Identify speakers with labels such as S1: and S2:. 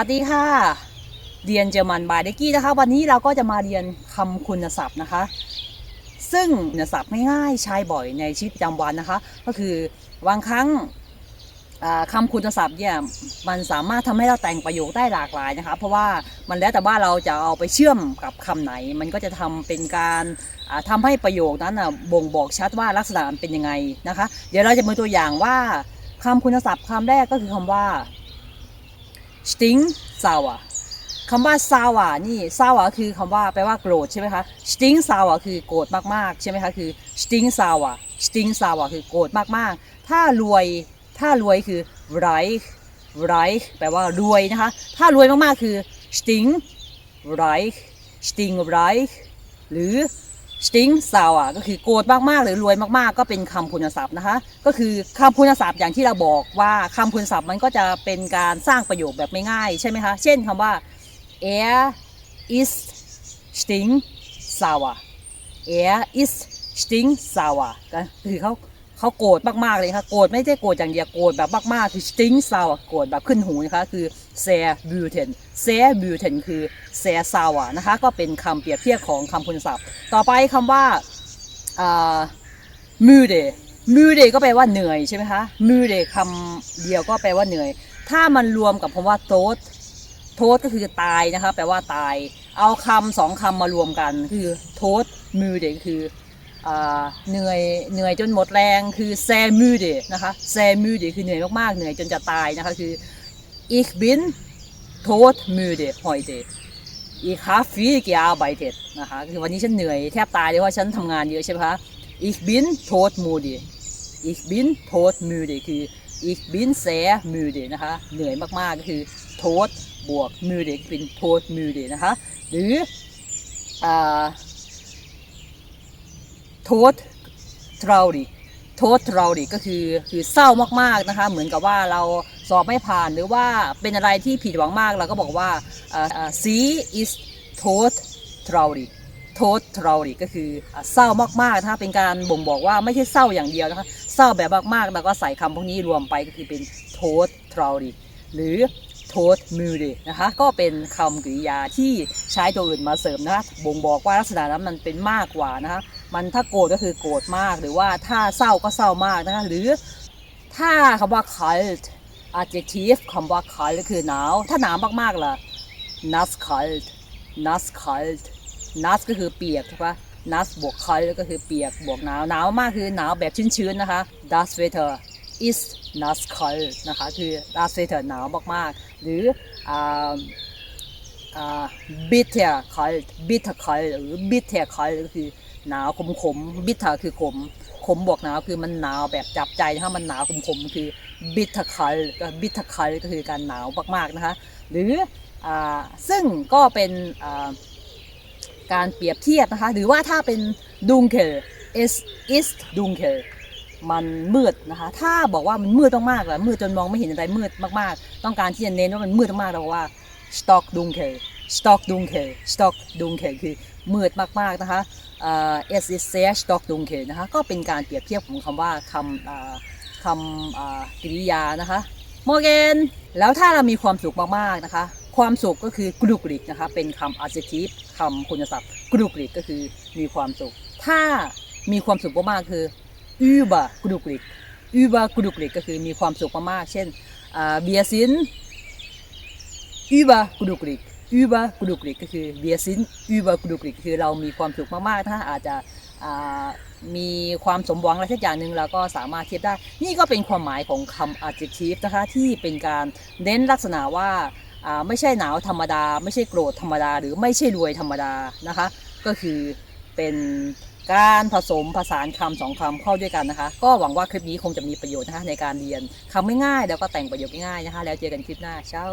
S1: สวัสดีค่ะ เรียนเยอรมันบายเดกกี้นะคะ วันนี้เราก็จะมาเรียนคำคุณศัพท์นะคะ ซึ่งคุณศัพท์ง่ายๆใช้บ่อยในชีวิตประจำวันนะคะ ก็คือบางครั้งอ่าคำคุณศัพท์เนี่ยมันสามารถทำให้เราแต่งประโยคได้หลากหลายนะคะ เพราะว่ามันแล้วแต่ว่าเราจะเอาไปเชื่อมกับคำไหน มันก็จะทำเป็นการอ่าทำให้ประโยคนั้นนะบ่งบอกชัดว่าลักษณะมันเป็นยังไงนะคะ เดี๋ยวเราจะมาตัวอย่างว่าคำคุณศัพท์คำแรกก็คือคำว่า sting sour คำว่า sour นี่ sour คือคำว่าแปลว่าโกรธใช่ไหมคะ sting sour คือโกรธมากๆใช่ไหมคะคือ sting sour sting sour คือโกรธมากๆ ถ้ารวยถ้ารวยคือ reich reich แปลว่ารวยนะคะถ้ารวยมากๆคือ sting reich sting reich หรือ สติงซาวอะก็คือโกรธมากๆหรือรวยมากๆ ก็เป็นคำคุณศัพท์นะคะ ก็คือคำคุณศัพท์อย่างที่เราบอกว่าคำคุณศัพท์มันก็จะเป็นการสร้างประโยคแบบไม่ง่ายใช่ไหมคะ เช่นคำว่า er is sting sour er is sting sour ก็คือเขา เขาโกรธมากๆเลยค่ะโกรธไม่ใช่โกรธอย่างเดียวโกรธแบบมากๆคือ sting sour โกรธแบบขึ้นหูนะคะคือ sehr wütend sehr wütend คือ sehr sour นะคะก็เป็นคำเปรียบเทียบของคำคุณศัพท์ ต่อไปคำว่าอ่า müde müde ก็แปลว่าเหนื่อยใช่ไหมคะ müde คำเดียวก็แปลว่าเหนื่อย ถ้ามันรวมกับคำว่า tot โทษก็คือตายนะคะแปลว่าตาย เอาคำสองคำมารวมกัน คือโทษมือเดคือ เหนื่อยเหนื่อยจนหมดแรงคือแซมือเดนะคะแซมือเดคือเหนื่อยมากๆเหนื่อยจนจะตายนะคะคือ ich bin tot müde heute ich habe viel gearbeitet นะคะคือวันนี้ฉันเหนื่อยแทบตายเลยเพราะฉันทำงานเยอะใช่ไหมคะ ich bin tot müde ich bin tot müde คือ ich bin sehr müde นะคะเหนื่อยมากๆก็คือ tot บวก müde เป็น tot müde นะคะหรือ อ่า tot traurig tot traurig ก็คือคือเศร้ามากๆนะคะ เหมือนกับว่าเราสอบไม่ผ่านหรือว่าเป็นอะไรที่ผิดหวังมากเราก็บอกว่าอ่าอ่า she is tot traurig tot traurig ก็คือเศร้ามากๆนะคะเป็นการบ่งบอกว่าไม่ใช่เศร้าอย่างเดียวนะคะเศร้าแบบมากๆ แล้วก็ใส่คำพวกนี้รวมไปก็คือเป็น tot traurig หรือ tot müde นะคะ ก็เป็นคำกริยาที่ใช้ตัวอื่นมาเสริมนะคะบ่งบอกว่าลักษณะนั้นมันเป็นมากกว่านะคะ มันถ้าโกรธก็คือโกรธมาก หรือว่าถ้าเศร้าก็เศร้ามากนะคะหรือถ้าคำว่า kalt adjective คำว่า kalt ก็คือหนาว ถ้าหนาวมากๆล่ะ nass kalt nass kalt nass ก็คือเปียกใช่ปะ nas บวก kalt ก็คือเปียกบวกหนาวหนาวมากคือหนาวแบบชื้นๆนะคะ das Wetter is nass kalt นะคะคือ das Wetter หนาวมากๆ หรืออ่าอ่า bitter cold bitter cold หรือ bitter cold ก็คือ หนาวขมขม bitter คือขม ขมบวกหนาวคือมันหนาวแบบจับใจนะคะมันหนาวขมขมคือ bitter cold ก็ bitter cold ก็คือการหนาวมากๆนะคะ หรืออ่าซึ่งก็เป็นอ่าการเปรียบเทียบนะคะ หรือว่าถ้าเป็น dunkel is is dunkel มันมืดนะคะ ถ้าบอกว่ามันมืดมากๆเลยมืดจนมองไม่เห็นอะไรมืดมากๆ ต้องการที่จะเน้นว่ามันมืดมากๆเราบอกว่า stock dunkel stock dunkel stock dunkel คือมืดมากๆนะคะเอ่อ es is s e stock d u n k e นะคะก็เป็นการเปรียบเทียบของคำว่าคำคำกริยานะคะโมเกนแล้วถ้าเรามีความสุขมากๆนะคะ ความสุขก็คือกรุกริกนะคะเป็นคำ adjective คำคุณศัพท์กรุกริกก็คือมีความสุข ถ้ามีความสุขมากๆคือ über glücklich über glücklich ก็คือมีความสุขมากๆเช่นอ่า wir sind über glücklich über glücklich ก็คือ wir sind über glücklich คือเรามีความสุขมากๆ ถ้าอาจจะมีความสมหวังอะไรสักอย่างหนึ่งเราก็สามารถเทียบได้ นี่ก็เป็นความหมายของคำ adjective นะคะที่เป็นการเน้นลักษณะว่าไม่ใช่หนาวธรรมดา ไม่ใช่โกรธธรรมดา หรือไม่ใช่รวยธรรมดานะคะ ก็คือเป็นการผสมผสานคำสองคำเข้าด้วยกันนะคะ ก็หวังว่าคลิปนี้คงจะมีประโยชน์นะคะในการเรียนคำไม่ง่ายแล้วก็แต่งประโยคง่ายๆนะคะ แล้วเจอกันคลิปหน้าเช้า